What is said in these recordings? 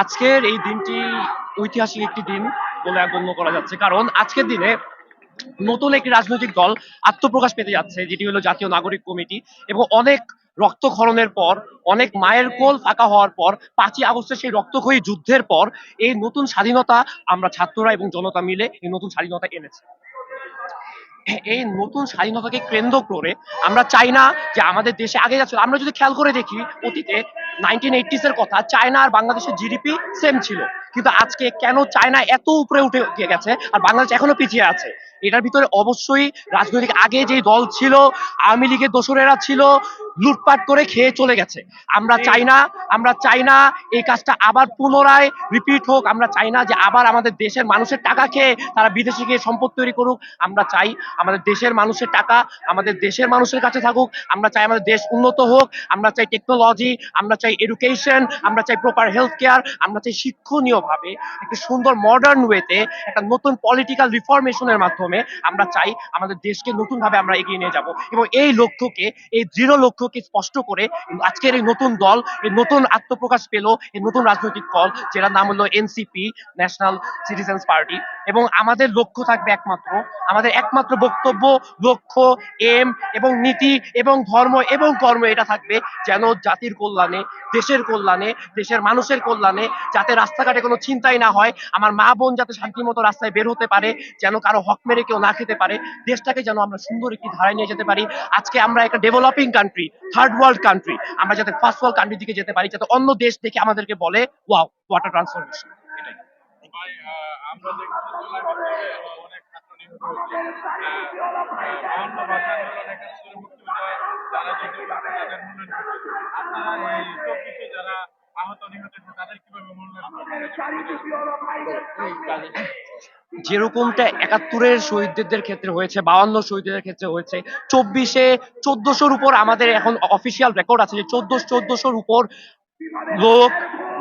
আজকের এই দিনটি ঐতিহাসিক একটি দিন বলে গণ্য করা যাচ্ছে। কারণ আজকের দিনে নতুন একটি রাজনৈতিক দল আত্মপ্রকাশ পেতে যাচ্ছে, যেটি হলো জাতীয় নাগরিক কমিটি এবং অনেক রক্তক্ষরণের পর, অনেক মায়ের কোল ফাঁকা হওয়ার পর, পাঁচই আগস্টের সেই রক্তক্ষয়ী যুদ্ধের পর এই নতুন স্বাধীনতা আমরা ছাত্ররা এবং জনতা মিলে এই নতুন স্বাধীনতা এনেছে। এই নতুন স্বাধীনতাকে কেন্দ্র করে আমরা চাই না যে আমাদের দেশে আগে যাচ্ছিল আমরা যদি খেয়াল করে দেখি, অতীতে নাইনটিন এইটিস এর কথা চায়না আর বাংলাদেশের জিডিপি সেম ছিল। কিন্তু আজকে কেন চায়না এত উপরে উঠে গেছে আর বাংলাদেশ এখনও পিছিয়ে আছে? এটার ভিতরে অবশ্যই রাজনৈতিক আগে যে দল ছিল, আওয়ামী লীগের দোসরেরা ছিল লুটপাট করে খেয়ে চলে গেছে আমরা চাই না আমরা চাই না এই কাজটা আবার পুনরায় রিপিট হোক আমরা চাই না যে আবার আমাদের দেশের মানুষের টাকা খেয়ে তারা বিদেশে গিয়ে সম্পদ তৈরি করুক আমরা চাই আমাদের দেশের মানুষের টাকা আমাদের দেশের মানুষের কাছে থাকুক আমরা চাই আমাদের দেশ উন্নত হোক আমরা চাই টেকনোলজি আমরা চাই এডুকেশন আমরা চাই প্রপার হেলথ কেয়ার আমরা চাই শিক্ষণীয় ভাবে একটা সুন্দর মডার্ন ওয়েতে একটা নতুন পলিটিক্যাল রিফরমেশনের মাধ্যমে আমরা চাই আমাদের দেশকে নতুন ভাবে আমরা এগিয়ে নিয়ে যাব এবং এই লক্ষ্যকে এই দৃঢ় লক্ষ্যকে স্পষ্ট করে আজকের এই নতুন দল, এই নতুন আত্মপ্রকাশ পেল, এই নতুন রাজনৈতিক দল যেটার নাম হলো এনসিপি ন্যাশনাল সিটিজেন্স পার্টি এবং আমাদের লক্ষ্য থাকবে একমাত্র। আমাদের একমাত্র বক্তব্য, লক্ষ্য এম এবং নীতি এবং ধর্ম এবং কর্ম এটা থাকবে যেন জাতির কল্যাণে, দেশের কল্যাণে, দেশের মানুষের কল্যাণে যাতে রাস্তাঘাটে কোনো চিন্তাই না হয়, আমার মা বোন যাতে শান্তিমতো রাস্তায় বের হতে পারে, যেন কারও হক মেরে কেউ না খেতে পারে, দেশটাকে যেন আমরা সুন্দর একটি ধারায় নিয়ে যেতে পারি। আজকে আমরা একটা developing country third world country আমরা যাতে ফার্স্ট ওয়ার্ল্ড কান্ট্রির দিকে যেতে পারি, যাতে অন্য দেশ দেখে আমাদেরকে বলে ওয়াও ওয়াটার ট্রান্সফরমেশন এটাই। ভাই আমরা অনেক যেরকমটা একাত্তরের শহীদদের ক্ষেত্রে হয়েছে, বাউান্ন শহীদদের ক্ষেত্রে হয়েছে, চব্বিশে চোদ্দশোর উপর আমাদের এখন অফিসিয়াল রেকর্ড আছে যে চোদ্দ চোদ্দশোর উপর লোক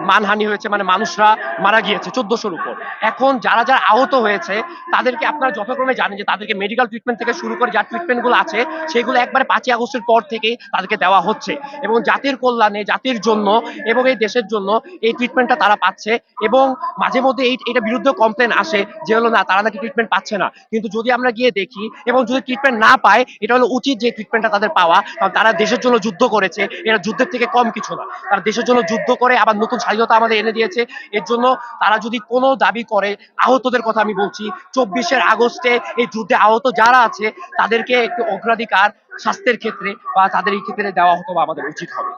মানহানি হয়েছে মানে মানুষরা মারা গিয়েছে চোদ্দশোর উপর। এখন যারা যারা আহত হয়েছে, তাদেরকে আপনারা যথাক্রমে জানেন যে তাদেরকে মেডিকেল ট্রিটমেন্ট থেকে শুরু করে যা ট্রিটমেন্টগুলো আছে, সেগুলো একবারে পাঁচই আগস্টের পর থেকে তাদেরকে দেওয়া হচ্ছে। এবং জাতির কল্যাণে, জাতির জন্য এবং এই দেশের জন্য এই ট্রিটমেন্টটা তারা পাচ্ছে। এবং মাঝে মধ্যে এই, এটা বিরুদ্ধে কমপ্লেন আসে যে হলো, না, তারা নাকি ট্রিটমেন্ট পাচ্ছে না। কিন্তু যদি আমরা গিয়ে দেখি এবং যদি ট্রিটমেন্ট না পায়, এটা হলো উচিত যে ট্রিটমেন্টটা তাদের পাওয়া। কারণ তারা দেশের জন্য যুদ্ধ করেছে, এরা যুদ্ধের থেকে কম কিছু না। তারা দেশের জন্য যুদ্ধ করে আবার নতুন স্বাধীনতা আমাদের এনে দিয়েছে। এর জন্য তারা যদি কোনো দাবি করে আহতদের কথা আমি বলছি চব্বিশের আগস্টে এই যুদ্ধে আহত যারা আছে তাদেরকে একটু অগ্রাধিকার স্বাস্থ্যের ক্ষেত্রে বা তাদের এই ক্ষেত্রে দেওয়া হতো বা আমাদের উচিত হবে।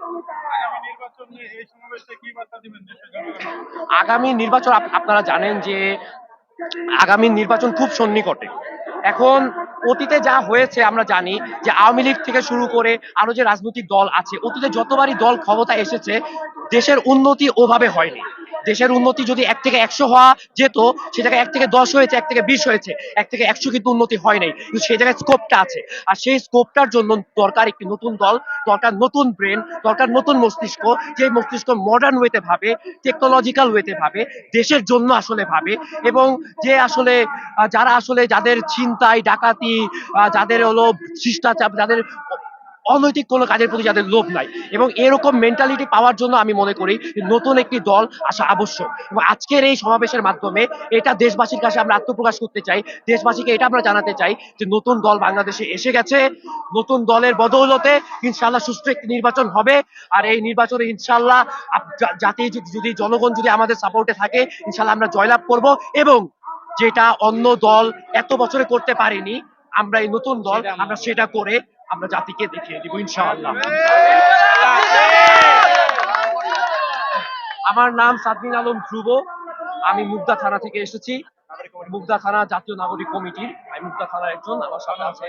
আগামী নির্বাচন আপনারা জানেন যে আগামী নির্বাচন খুব সন্নিকটে। এখন অতীতে যা হয়েছে আমরা জানি যে আওয়ামী লীগ থেকে শুরু করে আরও যে রাজনৈতিক দল আছে, অতীতে যতবারই দল ক্ষমতা এসেছে, দেশের উন্নতি ওভাবে হয়নি। দেশের উন্নতি যদি এক থেকে একশো হওয়া যেত সে জায়গায় এক থেকে দশ হয়েছে, এক থেকে বিশ হয়েছে, এক থেকে একশো কিন্তু উন্নতি হয় নাই। কিন্তু সেই জায়গায় স্কোপটা আছে। আর সেই স্কোপটার জন্য দরকার একটি নতুন দল, দরকার নতুন ব্রেন দরকার নতুন মস্তিষ্ক, যে মস্তিষ্ক মডার্ন ওয়েতে ভাবে টেকনোলজিক্যাল ওয়েতে ভাবে, দেশের জন্য আসলে ভাবে, এবং যে আসলে যারা আসলে যাদের চিন্তায় ডাকাতি যাদের হলো শিষ্টাচার, যাদের অনৈতিক কোনো কাজের প্রতি যাদের লোভ নাই। এবং এরকম মেন্টালিটি পাওয়ার জন্য আমি মনে করি নতুন একটি দল আসা আবশ্যক। এবং আজকের এই সমাবেশের মাধ্যমে এটা দেশবাসীর কাছে আমরা আত্মপ্রকাশ করতে চাই। দেশবাসীকে এটা আমরা জানাতে চাই যে নতুন দল বাংলাদেশে এসে গেছে। নতুন দলের বদৌলতে ইনশাল্লাহ সুষ্ঠু একটি নির্বাচন হবে। আর এই নির্বাচনে ইনশাল্লাহ জাতি যদি, জনগণ যদি আমাদের সাপোর্টে থাকে ইনশাল্লাহ আমরা জয়লাভ করব। এবং যেটা অন্য দল এত বছরে করতে পারেনি আমরা এই নতুন দল আমরা সেটা করে আমরা জাতিকে দেখিয়ে দিব ইনশাআল্লাহ। আমার নাম সাদমিন আলম ধ্রুব। আমি মুগদা থানা থেকে এসেছি। মুগদা থানা জাতীয় নাগরিক কমিটির। আমি মুগদা থানার একজন আমার সাথে আছে।